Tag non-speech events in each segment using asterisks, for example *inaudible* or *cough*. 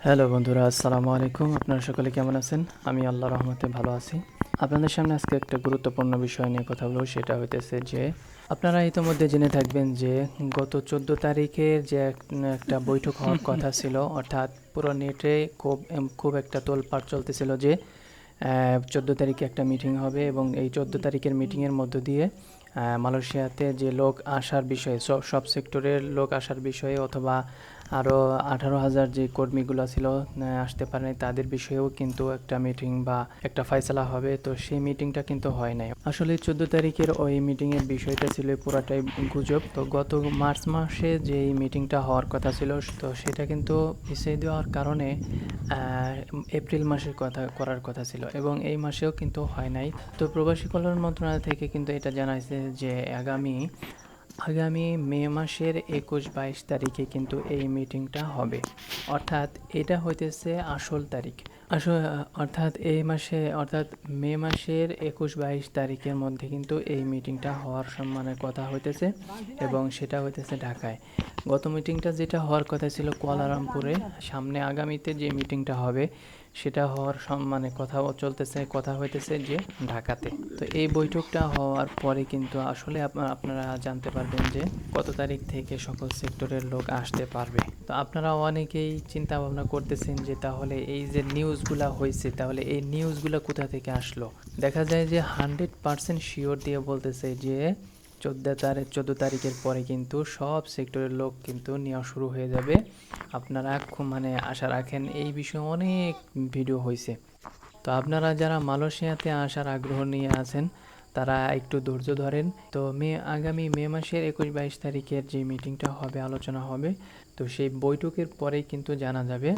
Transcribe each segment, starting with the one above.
Hello বন্ধুরা আসসালামু আলাইকুম। আপনারা সকলে কেমন আছেন? আমি আল্লাহ রহমতে ভালো আছি। আপনাদের সামনে আজকে একটা গুরুত্বপূর্ণ বিষয় নিয়ে কথা বলব সেটা হইতেছে যে আপনারা ইতিমধ্যে জেনে থাকবেন যে গত চোদ্দ তারিখের যে একটা বৈঠক হওয়ার *laughs* কথা ছিল অর্থাৎ পুরো নেটে খুব খুব একটা তোলপাড় চলতেছিল যে চোদ্দ তারিখে একটা মিটিং হবে এবং এই চোদ্দ তারিখের মিটিংয়ের মধ্য দিয়ে মালয়েশিয়াতে যে লোক আসার বিষয়ে সব সব সেক্টরের লোক আসার বিষয়ে অথবা আরও আঠারো হাজার যে কর্মীগুলো ছিল আসতে পারেনি তাদের বিষয়েও কিন্তু একটা মিটিং বা একটা ফয়সালা হবে। তো সেই মিটিংটা কিন্তু হয় নাই। আসলে চোদ্দ তারিখের ওই মিটিংয়ের বিষয়টা ছিল পুরাটাই গুজব। তো গত মার্চ মাসে যে মিটিংটা হওয়ার কথা ছিল, তো সেটা কিন্তু পিছিয়ে দেওয়ার কারণে এপ্রিল মাসের কথা করার কথা ছিল এবং এই মাসেও কিন্তু হয় নাই। তো প্রবাসী কল্যাণ মন্ত্রণালয় থেকে কিন্তু এটা জানাইছে যে আগামী আগামী মে মাসের একুশ বাইশ তারিখে কিন্তু এই মিটিংটা হবে। অর্থাৎ এটা হইতেছে আসল তারিখ। আসল অর্থাৎ এই মাসে, অর্থাৎ মে মাসের একুশ বাইশ তারিখের মধ্যে কিন্তু এই মিটিংটা হওয়ার সম্মানের কথা হইতেছে এবং সেটা হইতেছে ঢাকায়। গত মিটিংটা যেটা হওয়ার কথা ছিল কুয়ালালামপুরে সামনে আগামীতে যে মিটিংটা হবে সেটা হওয়ার সম্মানে কথা চলতেছে, কথা হইতেছে যে ঢাকাতে। তো এই বৈঠকটা হওয়ার পরে কিন্তু আসলে আপনারা জানতে পারবেন যে কত তারিখ থেকে সকল সেক্টরের লোক আসতে পারবে। তো আপনারা অনেকেই চিন্তা ভাবনা করতেছেন যে তাহলে এই যে নিউজগুলা হয়েছে তাহলে এই নিউজগুলো কোথা থেকে আসলো? দেখা যায় যে হান্ড্রেড পার্সেন্ট শিওর দিয়ে বলতেছে যে চোদ্দ তারিখ, চোদ্দ তারিখের পরে কিন্তু সব সেক্টরের লোক কিন্তু নেওয়া শুরু হয়ে যাবে। আপনারা খুব মানে আশা রাখেন, এই বিষয়ে অনেক ভিডিও হয়েছে তো আপনারা যারা মালয়েশিয়াতে আসার আগ্রহ নিয়ে আছেন, তারা একটু ধৈর্য ধরেন। তো মে, আগামী মে মাসের একুশ বাইশ তারিখের যে মিটিংটা হবে, আলোচনা হবে, তো সেই বৈঠকের পরেই কিন্তু জানা যাবে।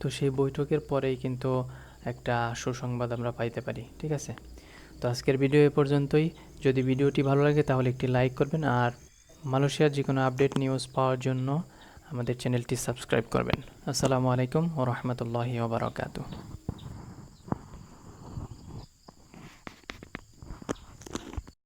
তো সেই বৈঠকের পরেই কিন্তু একটা সুসংবাদ আমরা পাইতে পারি, ঠিক আছে? তো আজকের ভিডিও এ পর্যন্তই। যদি ভিডিওটি ভালো লাগে তাহলে একটি লাইক করবেন আর মালয়েশিয়ার যে কোনো আপডেট নিউজ পাওয়ার জন্য আমাদের চ্যানেলটি সাবস্ক্রাইব করবেন। আসসালামু আলাইকুম ও রহমতুল্লাহি ওবরাকাতু